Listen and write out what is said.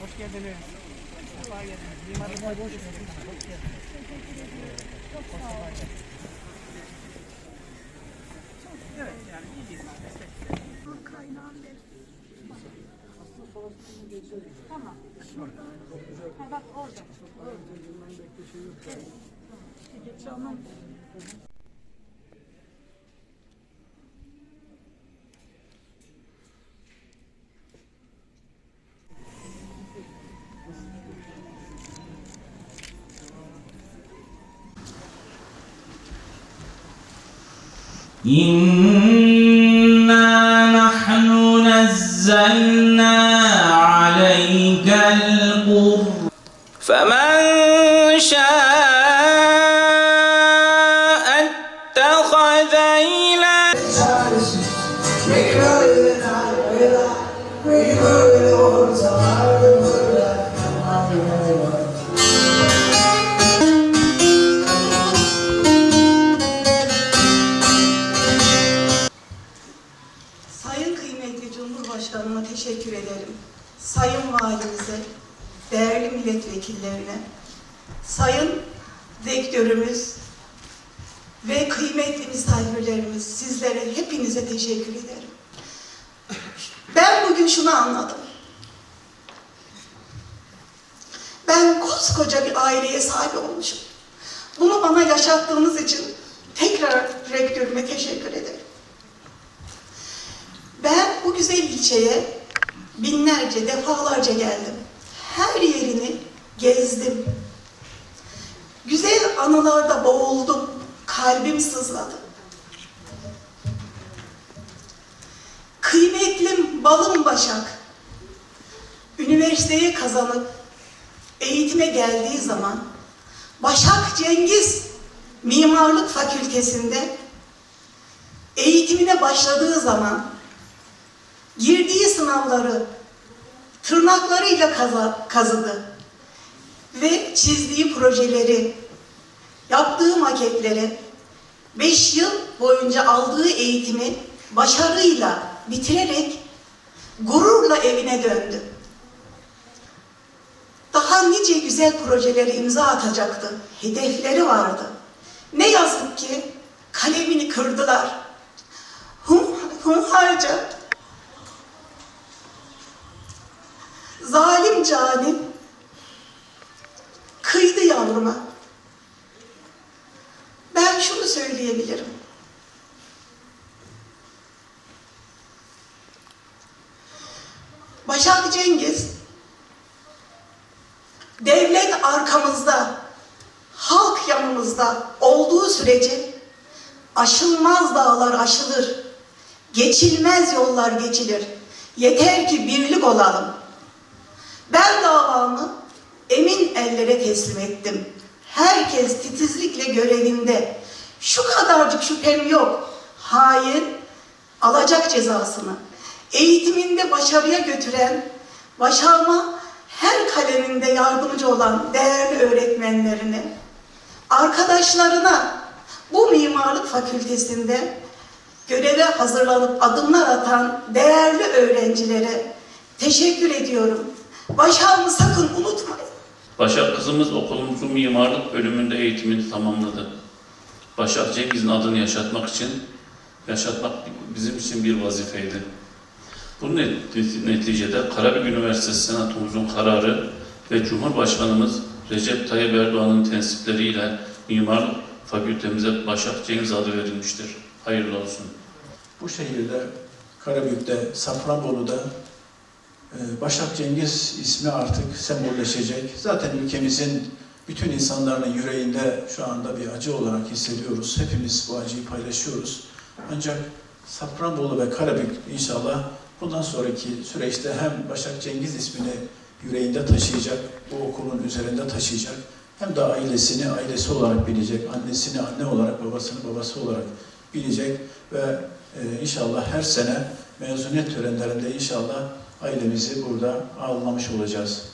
Hoş geldiniz. Kolay geldiniz. Mimarlık hoş geldiniz. Hoş geldiniz. Çok sağ olun. Evet yani iyiyiz maalesef. Tamam. Ha bak orada. Tamam. إنا نحن نزلنا عليك القرآن فمن شاء ederim. Sayın Valimize, değerli milletvekillerine, Sayın Rektörümüz ve kıymetli misafirlerimiz, sizlere hepinize teşekkür ederim. Ben bugün şunu anladım. Ben koskoca bir aileye sahip olmuşum. Bunu bana yaşattığınız için tekrar rektörüme teşekkür ederim. Ben bu güzel ilçeye binlerce, defalarca geldim. Her yerini gezdim. Güzel anılarda boğuldum. Kalbim sızladı. Kıymetlim balım Başak, üniversiteye kazanıp eğitime geldiği zaman Başak Cengiz Mimarlık Fakültesinde eğitimine başladığı zaman girdiği sınavları tırnaklarıyla kazıdı ve çizdiği projeleri, yaptığı maketleri, beş yıl boyunca aldığı eğitimi başarıyla bitirerek gururla evine döndü. Daha nice güzel projeleri imza atacaktı. Hedefleri vardı. Ne yazık ki kalemini kırdılar. Hum, hunharca zalim canim kıydı yavruma. Ben şunu söyleyebilirim. Başak Cengiz devlet arkamızda, halk yanımızda olduğu sürece aşılmaz dağlar aşılır, geçilmez yollar geçilir. Yeter ki birlik olalım. Ben davamı emin ellere teslim ettim. Herkes titizlikle görevinde. Şu kadarcık şüphem yok. Hain alacak cezasını. Eğitiminde başarıya götüren, başarma her kaleminde yardımcı olan değerli öğretmenlerine, arkadaşlarına bu mimarlık fakültesinde göreve hazırlanıp adımlar atan değerli öğrencilere teşekkür ediyorum. Başarımı sakın unutmayın. Başak kızımız okulumuzun mimarlık bölümünde eğitimini tamamladı. Başak Cengiz'in adını yaşatmak için, yaşatmak bizim için bir vazifeydi. Bu net- neticede Karabük Üniversitesi Senatomuzun kararı ve Cumhurbaşkanımız Recep Tayyip Erdoğan'ın tensipleriyle mimarlık fakültemize Başak Cengiz adı verilmiştir. Hayırlı olsun. Bu şehirde, Karabük'te, Safranbolu'da Başak Cengiz ismi artık sembolleşecek. Zaten ülkemizin bütün insanların yüreğinde şu anda bir acı olarak hissediyoruz. Hepimiz bu acıyı paylaşıyoruz. Ancak Safranbolu ve Karabük inşallah bundan sonraki süreçte hem Başak Cengiz ismini yüreğinde taşıyacak, bu okulun üzerinde taşıyacak, hem de ailesini ailesi olarak bilecek, annesini anne olarak, babasını babası olarak bilecek ve e, inşallah her sene mezuniyet törenlerinde inşallah ailemizi burada ağırlamış olacağız.